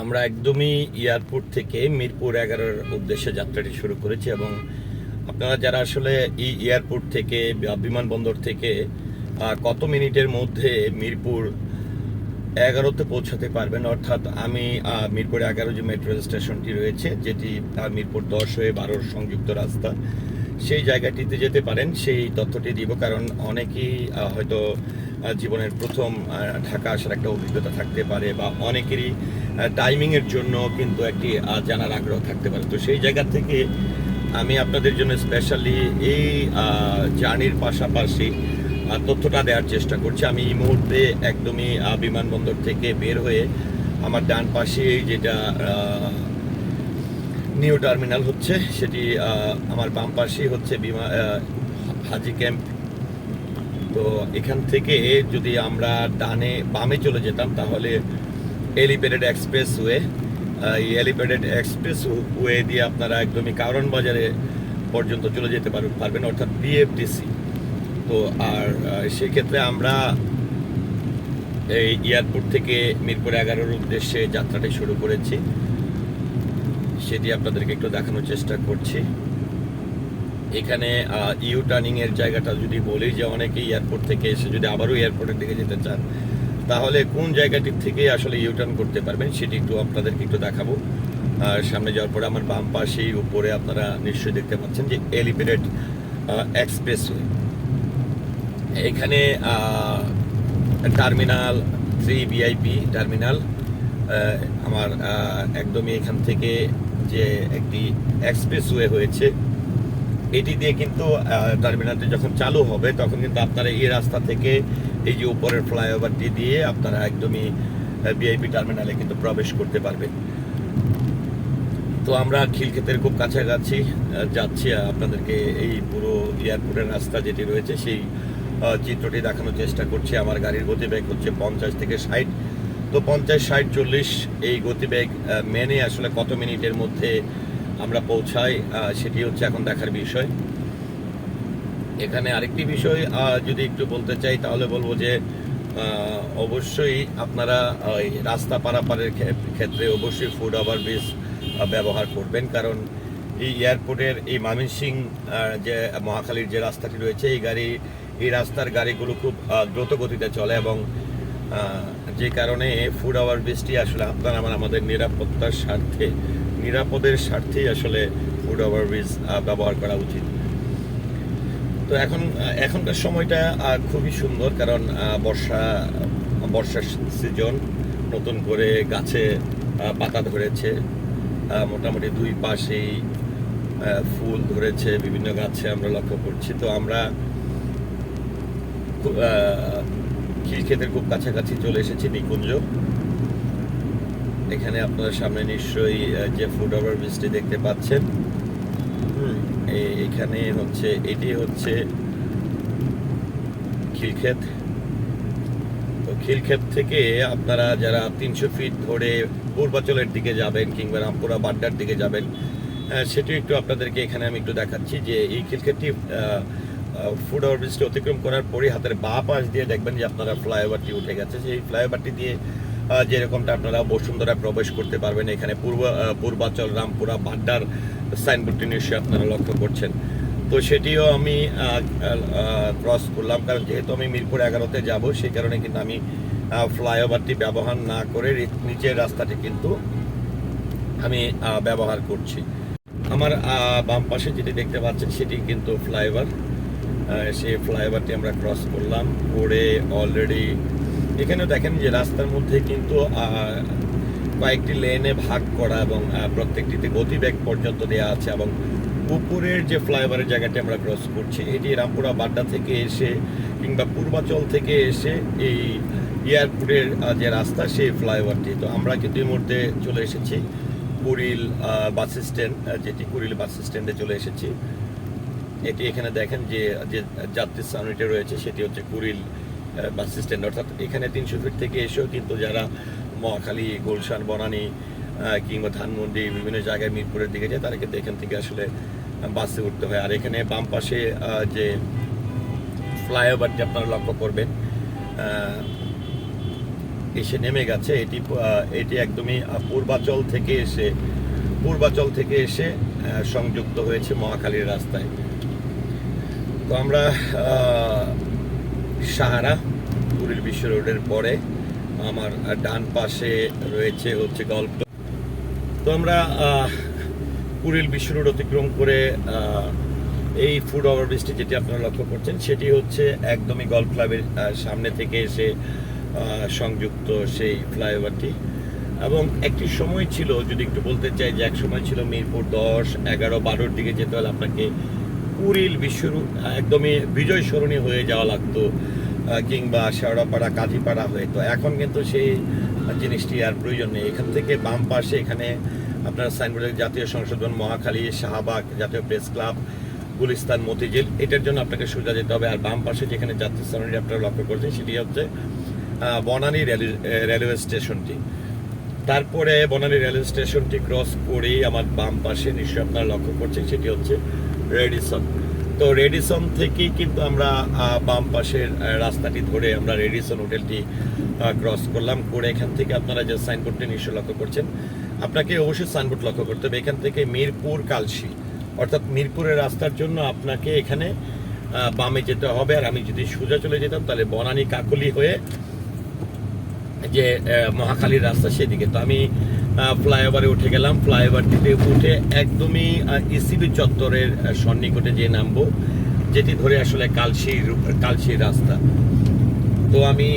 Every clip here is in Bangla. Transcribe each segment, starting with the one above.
আমরা একদমই এয়ারপোর্ট থেকে মিরপুর এগারোর উদ্দেশ্যে যাত্রাটি শুরু করেছি এবং আপনারা যারা আসলে এই এয়ারপোর্ট থেকে বিমানবন্দর থেকে কত মিনিটের মধ্যে মিরপুর এগারোতে পৌঁছাতে পারবেন, অর্থাৎ আমি মিরপুর এগারো যে মেট্রো স্টেশনটি রয়েছে, যেটি মিরপুর দশ হয়ে বারোর সংযুক্ত রাস্তা, সেই জায়গাটিতে যেতে পারেন। সেই তথ্যটি দিব, কারণ অনেকেই হয়তো জীবনের প্রথম ঢাকা আসার একটা অভিজ্ঞতা থাকতে পারে বা অনেকেরই টাইমিংয়ের জন্য কিন্তু একটি জানার আগ্রহ থাকতে পারে। তো সেই জায়গা থেকে আমি আপনাদের জন্য স্পেশালি এই জার্নির পাশাপাশি তথ্যটা দেওয়ার চেষ্টা করছি। আমি এই মুহূর্তে একদমই বিমানবন্দর থেকে বের হয়ে আমার ডান পাশে যেটা নিউ টার্মিনাল হচ্ছে, সেটি আমার বাম পাশেই হচ্ছে বিমা হাজি ক্যাম্প তো এখান থেকে যদি আমরা ডানে, বামে চলে যেতাম, তাহলে এলিভেটেড এক্সপ্রেস ওয়ে এই এলিভেটেড এক্সপ্রেস ওয়ে দিয়ে আপনারা একদমই কারণ বাজারে পর্যন্ত চলে যেতে পার- পারবেন, অর্থাৎ বিএফডিসি তো আর সেক্ষেত্রে আমরা এই এয়ারপোর্ট থেকে মিরপুর এগারোর উদ্দেশ্যে যাত্রাটি শুরু করেছি। সেটি আপনাদেরকে একটু দেখানোর চেষ্টা করছি। এখানে ইউ টার্নিং এর জায়গাটা যদি বলি যে অনেকে এয়ারপোর্ট থেকে এসে যদি আবারও এয়ারপোর্টের দিকে যেতে চান, তাহলে কোন জায়গাটির থেকে আসলে ইউ টার্ন করতে পারবেন সেটি একটু আপনাদেরকে একটু দেখাবো। আর সামনে যাওয়ার পরে আমার বাম পাশেই উপরে আপনারা নিশ্চয়ই দেখতে পাচ্ছেন যে এলিভেটেড এক্সপ্রেসওয়ে এখানে টার্মিনাল থ্রি ভিআইপি টার্মিনাল আমার একদমই এখান থেকে যে একটি এক্সপ্রেসওয়ে হয়েছে এটি দিয়ে কিন্তু টার্মিনালটি যখন চালু হবে, তখন কিন্তু আপনারা এই রাস্তা থেকে এই যে উপরের ফ্লাইওভারটি দিয়ে আপনারা একদমই ভিআইপি টার্মিনালে কিন্তু প্রবেশ করতে পারবেন। তো আমরা খিলক্ষেতের খুব কাছাকাছি যাচ্ছি আপনাদেরকে এই পুরো এয়ারপোর্টের রাস্তা যেটি রয়েছে, সেই চিত্রটি দেখানোর চেষ্টা করছি। আমার গাড়ির গতিবেগ হচ্ছে পঞ্চাশ থেকে ষাট। তো পঞ্চাশ, ষাট, চল্লিশ, এই গতিবেগ মেনে আসলে কত মিনিটের মধ্যে আমরা পৌঁছাই সেটি হচ্ছে এখন দেখার বিষয়। এখানে আরেকটি বিষয় যদি একটু বলতে চাই, তাহলে বলব যে অবশ্যই আপনারা রাস্তা পারাপারের ক্ষেত্রে অবশ্যই ফুড ওভার ব্রিজ ব্যবহার করবেন। কারণ এই এয়ারপোর্টের এই ময়মনসিং যে, মহাখালীর যে রাস্তাটি রয়েছে, এই গাড়ি, এই রাস্তার গাড়িগুলো খুব দ্রুত গতিতে চলে এবং যে কারণে ফুড ওভার ব্রিজটি আসলে আপনার, আমার, আমাদের নিরাপত্তার স্বার্থে নিরাপদের স্বার্থেই আসলে ফুড ওভার ব্রিজ ব্যবহার করা উচিত। তো এখন এখনকার সময়টা খুবই সুন্দর কারণ বর্ষা, বর্ষার সিজন নতুন করে গাছে পাতা ধরেছে মোটামুটি দুই পাশেই ফুল ধরেছে, বিভিন্ন গাছে আমরা লক্ষ্য করছি। তো আমরা খিলক্ষেতের খুব কাছাকাছি চলে এসেছি নিকুঞ্জ। এখানে আপনার সামনে নিশ্চয়ই যে ফুড ওভার ব্রিজটি দেখতে পাচ্ছেন। এখানে হচ্ছে এটি হচ্ছে খিলক্ষেত। তো খিলক্ষেত থেকে আপনারা যারা তিনশো ফিট ধরে পূর্বাচলের দিকে যাবেন কিংবা রামপুরা বাড্ডার দিকে যাবেন সেটি একটু আপনাদেরকে এখানে আমি একটু দেখাচ্ছি যে এই খিলক্ষেতটি ফুড ওভার ব্রিজটি অতিক্রম করার পরই হাতের বা পাশ দিয়ে দেখবেন যে আপনারা ফ্লাইওভারটি উঠে গেছে। সেই ফ্লাইওভারটি দিয়ে যেরকমটা আপনারা বসুন্ধরায় প্রবেশ করতে পারবেন, এখানে পূর্ব পূর্বাচল, রামপুরা বাড্ডার সাইনবোর্ডটি নিশ্চয়ই আপনারা লক্ষ্য করছেন। তো সেটিও আমি ক্রস করলাম, কারণ যেহেতু আমি মিরপুর এগারোতে যাব সেই কারণে কিন্তু আমি ফ্লাইওভারটি ব্যবহার না করে নিচের রাস্তাটি কিন্তু আমি ব্যবহার করছি। আমার বাম পাশে যেটি দেখতে পাচ্ছেন, সেটি কিন্তু ফ্লাইওভার। সেই ফ্লাইওভারটি আমরা ক্রস করলাম, করে অলরেডি এখানে দেখেন যে রাস্তার মধ্যে কিন্তু কয়েকটি লেনে ভাগ করা এবং প্রত্যেকটিতে গতিবেগ পর্যন্ত দেওয়া আছে এবং উপরের যে ফ্লাইওভারের জায়গাটি আমরা ক্রস করছি, এটি রামপুরা বাড্ডা থেকে এসে কিংবা পূর্বাচল থেকে এসে এই এয়ারপোর্টের যে রাস্তা, সেই ফ্লাইওভারটি তো আমরা কিন্তু এই মুহূর্তে চলে এসেছি কুড়িল বাস স্ট্যান্ড যেটি কুড়িল বাস স্ট্যান্ডে চলে এসেছি। এটি এখানে দেখেন যে যাত্রী সামনেটি রয়েছে, সেটি হচ্ছে কুড়িল বাস স্ট্যান্ড অর্থাৎ এখানে তিনশো ফিট থেকে এসেও কিন্তু যারা মহাখালী, গুলশান, বনানী কিংবা ধানমন্ডি, বিভিন্ন জায়গায় মিরপুরের দিকে যায়, তারা কিন্তু এখান থেকে আসলে বাসে উঠতে হয়। আর এখানে বাম পাশে যে ফ্লাইওভারটি আপনারা লক্ষ্য করবেন এসে নেমে গেছে। এটি এটি একদমই পূর্বাচল থেকে এসে, পূর্বাচল থেকে এসে সংযুক্ত হয়েছে মহাখালীর রাস্তায়। তো আমরা সাহারা, পুরীর বিশ্ব রোডের পরে আমার ডান পাশে রয়েছে হচ্ছে গল্প তো আমরা কুড়িল বিশ্ব রোড অতিক্রম করে এই ফুড ওভারব্রিজটি যেটি আপনারা লক্ষ্য করছেন, সেটি হচ্ছে একদমই গল্ফ ক্লাবের সামনে থেকে এসে সংযুক্ত সেই ফ্লাইওভারটি এবং একটি সময় ছিল, যদি একটু বলতে চাই যে এক সময় ছিল মিরপুর দশ, এগারো, বারোর দিকে যেতে হলে আপনাকে কুড়িল বিশ্ব একদমই বিজয় সরণী হয়ে যাওয়া লাগতো কিংবা শেওড়াপাড়া, কাজীপাড়া হয়ে। তো এখন কিন্তু সেই জিনিসটি আর প্রয়োজন নেই। এখান থেকে বাম পাশে এখানে আপনার সাইনবোর্ডের জাতীয় সংশোধন মহাখালী, শাহবাগ জাতীয় প্রেস ক্লাব, গুলিস্তান, মতিঝিল, এটার জন্য আপনাকে সোজা যেতে হবে। আর বাম পাশে যেখানে যাত্রী সরণি আপনারা লক্ষ্য করছেন, সেটি হচ্ছে বনানী রেল- রেলওয়ে স্টেশনটি। তারপরে বনানী রেলওয়ে স্টেশনটি ক্রস করেই আমার বাম পাশে নিশ্চয়ই আপনারা লক্ষ্য করছেন, সেটি হচ্ছে রেডিসন। তো রেডিসন থেকেই কিন্তু আমরা বাম পাশের রাস্তাটি ধরে আমরা রেডিসন হোটেলটি ক্রস করলাম। করে এখান থেকে আপনারা যে সাইনবোর্ডটি নিশ্চয় লক্ষ্য করছেন, আপনাকে অবশ্যই সাইনবোর্ড লক্ষ্য করতে হবে। এখান থেকে মিরপুর কালশি, অর্থাৎ মিরপুরের রাস্তার জন্য আপনাকে এখানে বামে যেতে হবে। আর আমি যদি সোজা চলে যেতাম, তাহলে বনানী কাকলি হয়ে যে মহাখালীর রাস্তা সেদিকে। তো আমি ফ্লাইওভারে উঠে গেলাম। ফ্লাইওভারটিতে উঠে একদমই ইসিবি চত্বরের সন্নিকটে যে নামবো, যেটি ধরে আসলে কালশির কালশির রাস্তা। তো আমি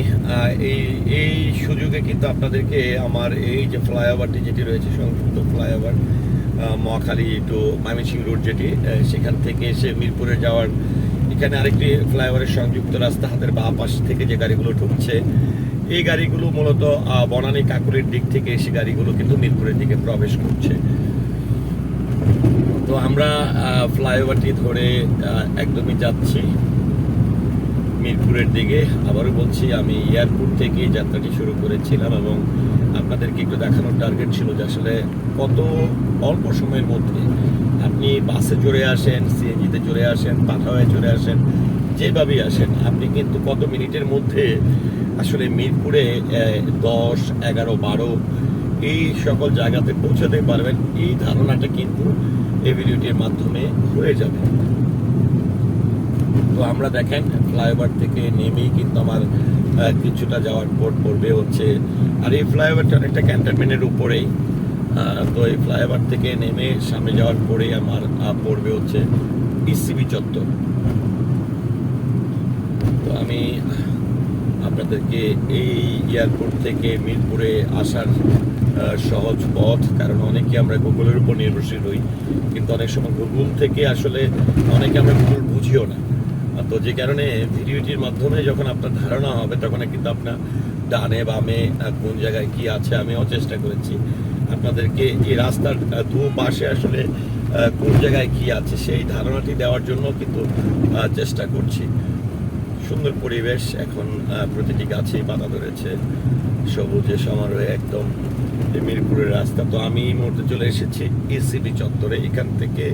এই এই সুযোগে কিন্তু আপনাদেরকে আমার এই যে ফ্লাইওভারটি যেটি রয়েছে, সংযুক্ত flyover Mohakhali to Mymensingh road যেটি সেখান থেকে এসে মিরপুরে যাওয়ার, এখানে আরেকটি ফ্লাইওভারের সংযুক্ত রাস্তা, হাতের বা পাশ থেকে যে গাড়িগুলো ঢুকছে এই গাড়িগুলো মূলত বনানী কাকুরের দিক থেকে এসে গাড়িগুলো কিন্তু মিরপুরের দিকে প্রবেশ করছে। তো আমরা ফ্লাইওভারটি ধরে একদমই যাচ্ছি। মিরপুরের দিকে আবারও বলছি, আমি এয়ারপোর্ট থেকে যাত্রাটি শুরু করেছিলাম এবং আপনাদেরকে একটু দেখানোর টার্গেট ছিল যে আসলে কত অল্প সময়ের মধ্যে আপনি বাসে চড়ে আসেন, সিএনজিতে চড়ে আসেন পাঠাওয়ে চড়ে আসেন, যেভাবেই আসেন, আপনি কিন্তু কত মিনিটের মধ্যে আসলে মিরপুরে দশ, এগারো, বারো, এই সকল জায়গাতে পৌঁছাতে পারবেন। এই ধারণাটা কিন্তু এই ভিডিওটির মাধ্যমে হয়ে যাবে। তো আমরা দেখেন, ফ্লাইওভার থেকে নেমেই কিন্তু আমার কিছুটা যাওয়ার পর পড়বে হচ্ছে, আর এই ফ্লাইওভারটা অনেকটা ক্যান্টনমেন্টের উপরেই। তো এই ফ্লাইওভার থেকে নেমে সামনে যাওয়ার পরেই আমার পড়বে হচ্ছে ইসিবি চত্বর। তো আমি আপনাদেরকে এই এয়ারপোর্ট থেকে মিরপুরে আসার সহজ পথ, কারণ অনেকে আমরা গুগলের উপর নির্ভরশীল হই, কিন্তু অনেক সময় গুগল থেকে আসলে অনেকে আমরা গুগল বুঝিও না। তো যে কারণে ভিডিওটির মাধ্যমে যখন আপনার ধারণা হবে, তখন কিন্তু আপনার ডানে বামে কোন জায়গায় কি আছে, আমিও চেষ্টা করেছি। আপনাদেরকে এই রাস্তার দু পাশে আসলে কোন জায়গায় কি আছে, সেই ধারণাটি দেওয়ার জন্য কিন্তু চেষ্টা করছি। সুন্দর পরিবেশ। এখন প্রতিটি গাছেই পাতা ধরেছে সবুজে সমারোহে একদম মিরপুরের রাস্তা। তো আমি এই মুহূর্তে চলে এসেছি ইসিবি চত্বরে। এখান থেকে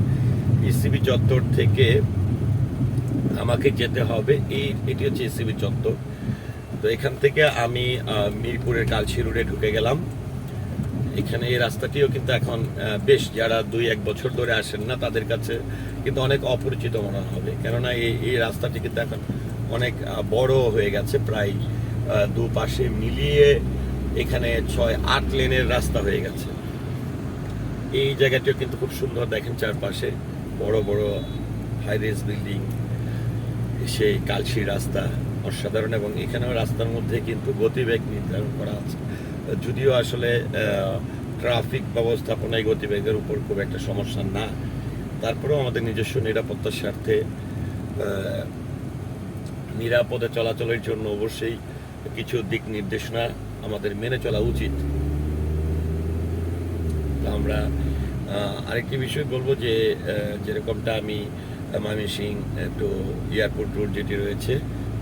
ইসিবি চত্বর থেকে আমাকে যেতে হবে। এই, এটি হচ্ছে ইসিবি চত্বর। তো এখান থেকে আমি মিরপুরের কালশি রোডে ঢুকে গেলাম। এখানে এই রাস্তাটিও কিন্তু এখন বেশ যারা দুই, এক বছর ধরে আসেন না তাদের কাছে কিন্তু অনেক অপরিচিত মনে হবে। কেননা এই এই রাস্তাটি কিন্তু এখন অনেক বড় হয়ে গেছে, প্রায় দুপাশে মিলিয়ে এখানে ছয়, আট লেনের রাস্তা হয়ে গেছে। এই জায়গাটিও কিন্তু খুব সুন্দর, দেখেন চারপাশে বড় বড় হাই রেস বিল্ডিং সেই কালশি রাস্তা, অসাধারণ, এবং এখানেও রাস্তার মধ্যে কিন্তু গতিবেগ নির্ধারণ করা আছে। যদিও আসলে ট্রাফিক ব্যবস্থাপনায় গতিবেগের উপর খুব একটা সমস্যা না, তারপরেও আমাদের নিজস্ব নিরাপত্তার স্বার্থে নিরাপদে চলাচলের জন্য অবশ্যই কিছু দিক নির্দেশনা আমাদের মেনে চলা উচিত। আমরা আরেকটি বিষয় বলব যে যেরকমটা আমি, ময়মনসিং, একটু এয়ারপোর্ট রোড যেটি রয়েছে,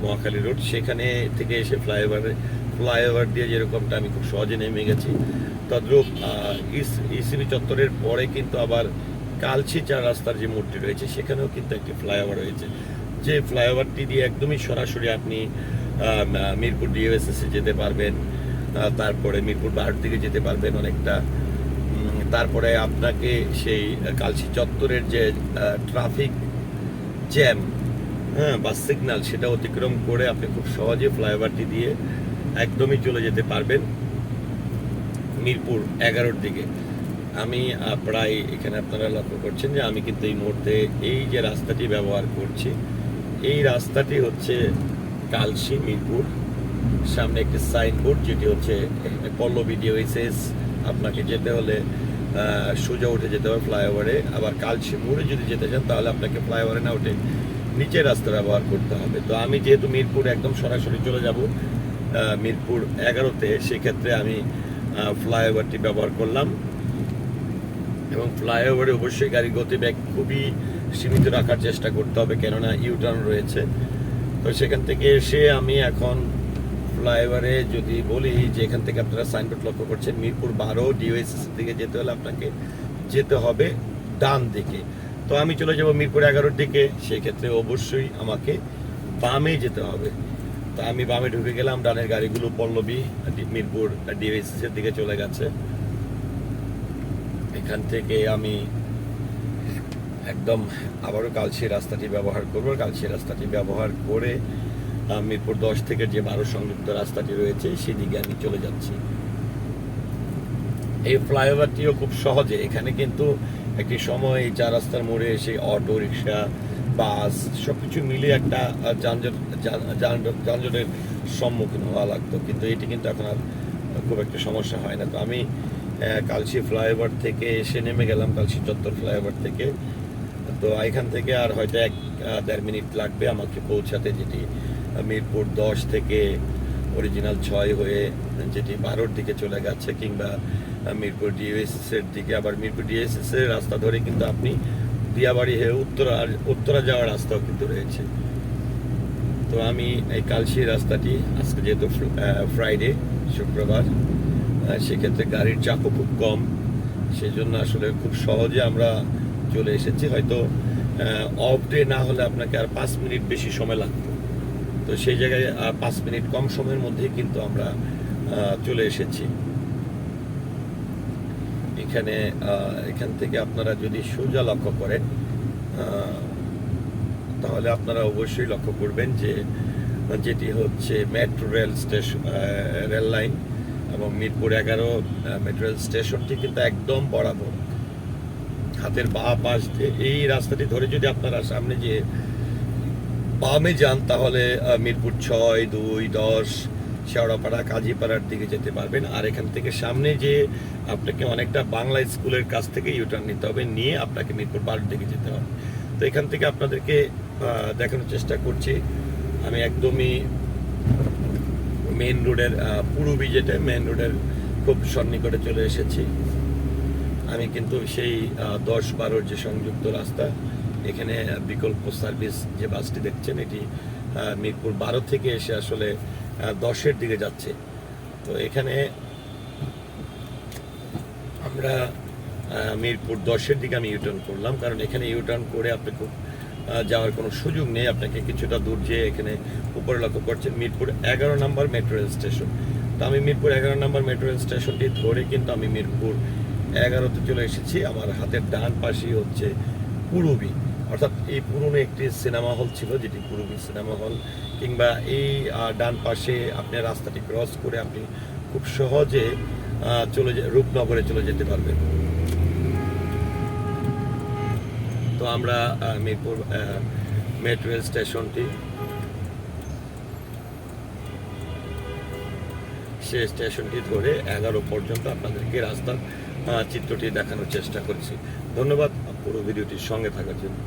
মহাখালী রোড, সেখানে থেকে এসে ফ্লাইওভারে, ফ্লাইওভার দিয়ে যেরকমটা আমি খুব সহজে নেমে গেছি, তদ্রূপ ইসিবি চত্বরের পরে কিন্তু আবার কালছি চার রাস্তার যে মোড়টি রয়েছে, সেখানেও কিন্তু একটি ফ্লাইওভার রয়েছে। যে ফ্লাইওভারটি দিয়ে একদমই সরাসরি আপনি মিরপুর ডিওএসএসে যেতে পারবেন তারপরে মিরপুর বাহার দিকে যেতে পারবেন অনেকটা। তারপরে আপনাকে সেই কালসি চত্বরের যে ট্রাফিক জ্যাম হ্যাঁ বা সিগনাল সেটা অতিক্রম করে আপনি খুব সহজে ফ্লাইওভারটি দিয়ে একদমই চলে যেতে পারবেন মিরপুর এগারোর দিকে। আমি প্রায় এখানে আপনারা লক্ষ্য করছেন যে আমি কিন্তু এই মুহূর্তে এই যে রাস্তাটি ব্যবহার করছি এই রাস্তাটি হচ্ছে কালসি মিরপুর। সামনে একটি সাইনবোর্ড, যেটি হচ্ছে পল্লবী ডিওএসএস আপনাকে যেতে হলে সোজা উঠে যেতে হবে ফ্লাইওভারে। আবার কালসি মোড়ে যদি যেতে চান, তাহলে আপনাকে ফ্লাইওভারে না উঠে নিচের রাস্তা ব্যবহার করতে হবে। তো আমি যেহেতু মিরপুর একদম সরাসরি চলে যাব মিরপুর এগারোতে, সেক্ষেত্রে আমি ফ্লাইওভারটি ব্যবহার করলাম। এবং ফ্লাইওভারে অবশ্যই গাড়ির গতিবেগ খুবই সীমিত রাখার চেষ্টা করতে হবে, কেননা ইউটার্ন রয়েছে। তো সেখান থেকে এসে আমি এখন ফ্লাইওভারে যদি বলি যে এখান থেকে আপনারা সাইনবোর্ড লক্ষ্য করছেন, মিরপুর বারো ডিওএসএস দিকে যেতে হলে আপনাকে যেতে হবে ডান দিকে। তো আমি চলে যাব মিরপুর এগারোর দিকে, সেক্ষেত্রে অবশ্যই আমাকে বামে যেতে হবে। তা আমি বামে ঢুকে গেলাম, ডানের গাড়িগুলো পল্লবী মিরপুর ডিওএসএস এর দিকে চলে গেছে। এখান থেকে আমি একদম আবারও কালসি রাস্তাটি ব্যবহার করব। কালসি রাস্তাটি ব্যবহার করে মিরপুর দশ থেকে যে বারো সংযুক্ত রাস্তাটি রয়েছে, সেদিকে আমি চলে যাচ্ছি। এই ফ্লাইওভারটিও খুব সহজে। এখানে কিন্তু একটি সময় এই চার রাস্তার মোড়ে এসে অটো, রিক্সা, বাস সবকিছু মিলে একটা যানজট যানজট- যানজটের সম্মুখীন হওয়া লাগতো। কিন্তু এটি কিন্তু এখন আর খুব একটা সমস্যা হয় না। তো আমি কালসি ফ্লাইওভার থেকে এসে নেমে গেলাম, কালসি চত্বর ফ্লাইওভার থেকে। তো এখান থেকে আর হয়তো এক দেড় মিনিট লাগবে আমাকে পৌঁছাতে যেটি মিরপুর দশ থেকে অরিজিনাল ছয় হয়ে যেটি বারোর দিকে চলে গেছে, কিংবা মিরপুর ডিএসএস এর দিকে। আবার মিরপুর ডিএসএস এর রাস্তা ধরে কিন্তু আপনি দিয়াবাড়ি হয়ে উত্তরা উত্তরা যাওয়ার রাস্তাও কিন্তু রয়েছে। তো আমি এই কালসি রাস্তাটি, আজকে যেহেতু ফ্রাইডে শুক্রবার সেক্ষেত্রে গাড়ির চাপও খুব কম। সেজন্য আসলে খুব সহজে আমরা চলে এসেছি, হয়তো অফ ডে না হলে আপনাকে আর পাঁচ মিনিট বেশি সময় লাগতো তো সেই জায়গায় পাঁচ মিনিট কম সময়ের মধ্যেই কিন্তু আমরা চলে এসেছি। এখানে এখান থেকে আপনারা যদি সোজা লক্ষ্য করেন তাহলে আপনারা অবশ্যই লক্ষ্য করবেন যে, যেটি হচ্ছে metro rail station rail line এবং মিরপুর এগারো মেট্রো রেল স্টেশনটি কিন্তু একদম বরাবর। হাতের বা পাশ এই রাস্তাটি ধরে যদি আপনারা সামনে যে বামে যান, তাহলে মিরপুর ছয়, দুই, দশ, শেওড়াপাড়া, কাজীপাড়ার দিকে যেতে পারবেন। আর এখান থেকে সামনে যে আপনাকে অনেকটা বাংলা স্কুলের কাছ থেকে ইউটার্ন নিতে হবে, নিয়ে আপনাকে মিরপুর বারোর দিকে যেতে হবে। তো এখান থেকে আপনাদেরকে দেখানোর চেষ্টা করছি। আমি একদমই মেন রোডের পুরুবি যেটা মেন রোডের খুব সন্নিকটে চলে এসেছি। আমি কিন্তু সেই দশ বারোর যে সংযুক্ত রাস্তা, এখানে বিকল্প সার্ভিস যে বাসটি দেখছেন, এটি মিরপুর বারো থেকে এসে আসলে দশের দিকে যাচ্ছে। তো এখানে আমরা মিরপুর দশের দিকে আমি ইউটার্ন করলাম, কারণ এখানে ইউটার্ন করে আপনি খুব যাওয়ার কোনো সুযোগ নেই। আপনাকে কিছুটা দূর যেয়ে এখানে উপরে লক্ষ্য করছেন, মিরপুর এগারো নম্বর মেট্রো রেল স্টেশন। তো আমি মিরপুর এগারো নম্বর মেট্রো রেল স্টেশনটি ধরে কিন্তু আমি মিরপুর এগারোতে চলে এসেছি। আমার হাতের ডান পাশেই হচ্ছে পুরবি। অর্থাৎ এই পুরনো একটি সিনেমা হল ছিল যেটি পুরবি সিনেমা হল। কিংবা এই ডান পাশে আপনি রাস্তাটি ক্রস করে আপনি খুব সহজে চলে রূপনগরে চলে যেতে পারবেন। তো আমরা মিরপুর মেট্রো রেল স্টেশনটি সে স্টেশনটি ধরে এগারো পর্যন্ত আপনাদেরকে রাস্তার আহ, চিত্রটি দেখানোর চেষ্টা করছি। ধন্যবাদ পুরো ভিডিওটির সঙ্গে থাকার জন্য।